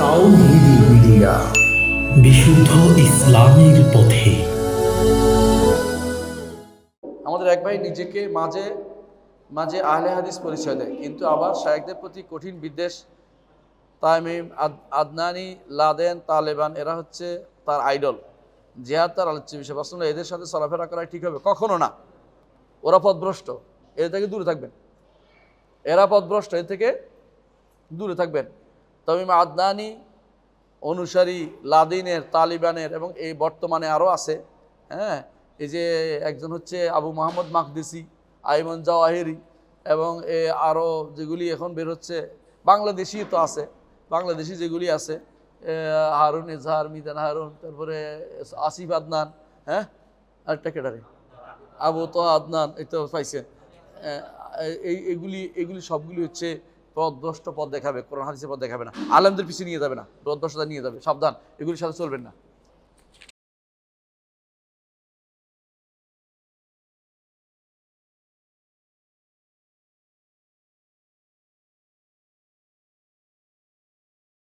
তাওহিদি media. বিশুদ্ধ ইসলামের পথে। আমাদের এক ভাই নিজেকে মাঝে মাঝে আহলে হাদিস পরিচয় দেয়, কিন্তু আবার শায়েকদের প্রতি কঠিন বিদ্বেষ, তাইমিম আদনানি, লাদেন, তালেবান, এরা হচ্ছে তার আইডল। জিহাদ তার আলোচ্য বিষয়। বাস্তব এদের সাথে চলাফেরা করা ঠিক হবে? কখনো না। ওরা পথভ্রষ্ট। এদের থেকে দূরে থাকবেন। এরা পথভ্রষ্ট। এর থেকে দূরে থাকবেন। তামিম আদনানি অনুসারী লাদিনের, তালিবানের এবং এই বর্তমানে আরও আছে। হ্যাঁ এই যে একজন হচ্ছে Abu Mohammad Maqdisi, Ayman Zawahiri এবং এ আরও যেগুলি এখন বের হচ্ছে বাংলাদেশি তো আছে, বাংলাদেশি যেগুলি আছে হারুন, এজহার, মিজান হারুন, তারপরে আসিফ আদনান হ্যাঁ আরেকটা কেটারে আবু তো আদনান, এই তো পাইছে এই এগুলি এগুলি সবগুলি হচ্ছে পথভ্রষ্ট পথ দেখাবে, কোরআন, হাদিসের পথ দেখাবে না। আলেমদের পিছিয়ে নিয়ে যাবে না পথভ্রষ্টতা নিয়ে যাবে। সাবধান, এগুলির সাথে চলবেন না।